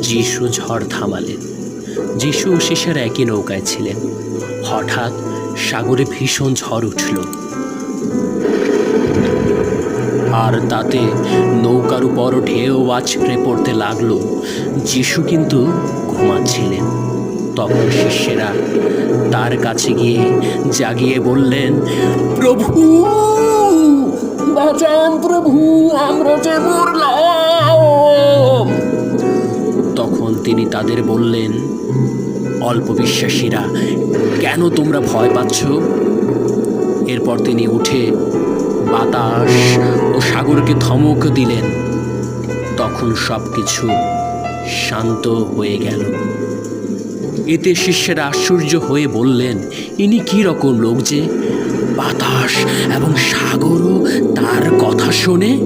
যিশু ঝড় থামালেন। যিশু ও শিষ্যের একই নৌকায় ছিলেন। হঠাৎ সাগরে ভীষণ ঝড় উঠল। আর তাতে নৌকার উপর ঢেউ আছড়ে পড়তে লাগল। যিশু কিন্তু ঘুমাচ্ছিলেন। তখন শিষ্যেরা তার কাছে গিয়ে জাগিয়ে বললেন, প্রভু, বাঁচান প্রভু, আমরা যে মরলাম। তিনি তাদের বললেন, অল্প বিশ্বাসীরা, কেন তোমরা ভয় পাচ্ছ? এরপর তিনি উঠে বাতাস ও সাগরকে ধমক দিলেন। তখন সব কিছু শান্ত হয়ে গেল। এতে শিষ্যেরা আশ্চর্য হয়ে বললেন, ইনি কি রকম লোক যে বাতাস এবং সাগরও তার কথা শোনে?